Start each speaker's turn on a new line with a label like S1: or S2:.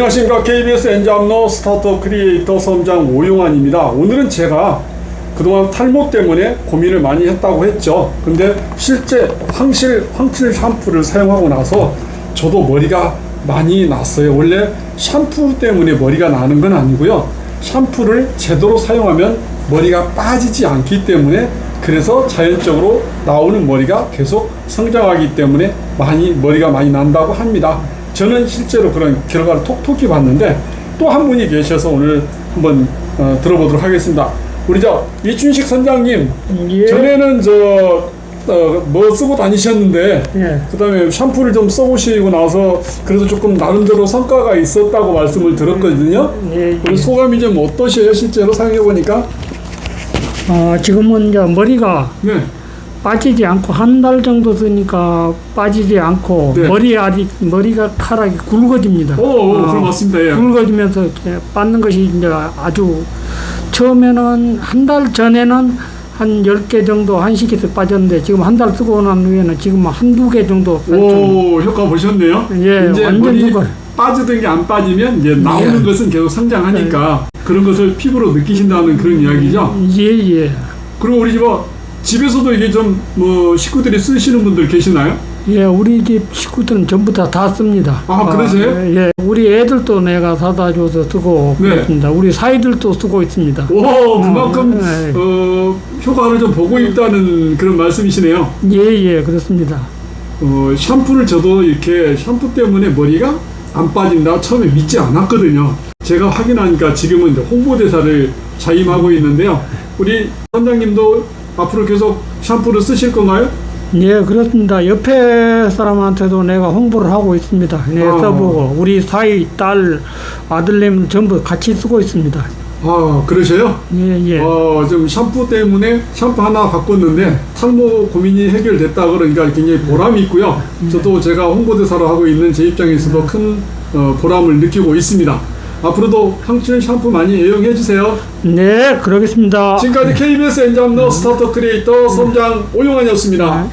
S1: 안녕하십니까 KBS 엔잡너 스타트업 크리에이터 섬장 오용환입니다. 오늘은 제가 그동안 탈모 때문에 고민을 많이 했다고 했죠. 근데 실제 황실 황칠 샴푸를 사용하고 나서 저도 머리가 많이 났어요. 원래 샴푸 때문에 머리가 나는 건 아니고요. 샴푸를 제대로 사용하면 머리가 빠지지 않기 때문에 그래서 자연적으로 나오는 머리가 계속 성장하기 때문에 많이 머리가 많이 난다고 합니다. 저는 실제로 그런 결과를 톡톡히 봤는데 또 한 분이 계셔서 오늘 한번 어, 들어보도록 하겠습니다. 우리 저 이춘식 선장님
S2: 예.
S1: 전에는 저 어, 뭐 쓰고 다니셨는데
S2: 예.
S1: 그다음에 샴푸를 좀 써보시고 나서 그래도 조금 나름대로 성과가 있었다고 말씀을 들었거든요.
S2: 예, 예.
S1: 우리 소감이 좀 어떠세요? 실제로 사용해 보니까?
S2: 어, 지금은 이제 머리가
S1: 네.
S2: 빠지지 않고 한 달 정도 쓰니까 빠지지 않고
S1: 네.
S2: 머리 아직 머리가 카락이 굵어집니다.
S1: 오, 오
S2: 어,
S1: 그럼 맞습니다. 예.
S2: 굵어지면서 이렇게 빠는 것이 이제 아주 처음에는 한 달 전에는 한 10개 정도 한식에서 빠졌는데 지금 한 달 쓰고 난 후에는 지금 한두 개 정도.
S1: 오 효과 보셨네요.
S2: 예, 완전
S1: 머리. 빠지던 게 안 빠지면 이제 나오는
S2: 예.
S1: 것은 계속 성장하니까 그런 것을 피부로 느끼신다는 그런 이야기죠.
S2: 예, 예.
S1: 그리고 우리 집 집에서도 이게 좀 뭐 식구들이 쓰시는 분들 계시나요?
S2: 예, 우리 집 식구들은 전부 다 다 씁니다.
S1: 아, 그러세요?
S2: 예, 우리 애들도 내가 사다 줘서 쓰고
S1: 네.
S2: 그렇습니다. 우리 사이들도 쓰고 있습니다.
S1: 오 그만큼
S2: 네.
S1: 어, 효과를 좀 보고 있다는 그런 말씀이시네요.
S2: 예, 예, 그렇습니다.
S1: 어, 샴푸를 저도 이렇게 샴푸 때문에 머리가 안 빠진다 처음에 믿지 않았거든요. 제가 확인하니까 지금은 이제 홍보대사를 자임하고 있는데요. 우리 선장님도 앞으로 계속 샴푸를 쓰실 건가요?
S2: 예, 그렇습니다. 옆에 사람한테도 내가 홍보를 하고 있습니다. 네,
S1: 아.
S2: 써보고 우리 사이 딸 아들님 전부 같이 쓰고 있습니다.
S1: 아 그러세요?
S2: 예, 예.
S1: 어, 좀 샴푸 때문에 샴푸 하나 바꿨는데 탈모 고민이 해결됐다 그러니까 굉장히 보람이 있고요. 저도 제가 홍보대사로 하고 있는 제 입장에서도 큰 어, 보람을 느끼고 있습니다. 앞으로도 황칠 샴푸 많이 애용해 주세요.
S2: 네, 그러겠습니다.
S1: 지금까지 KBS 엔잡너 스타트 크리에이터 선장 오용환이었습니다.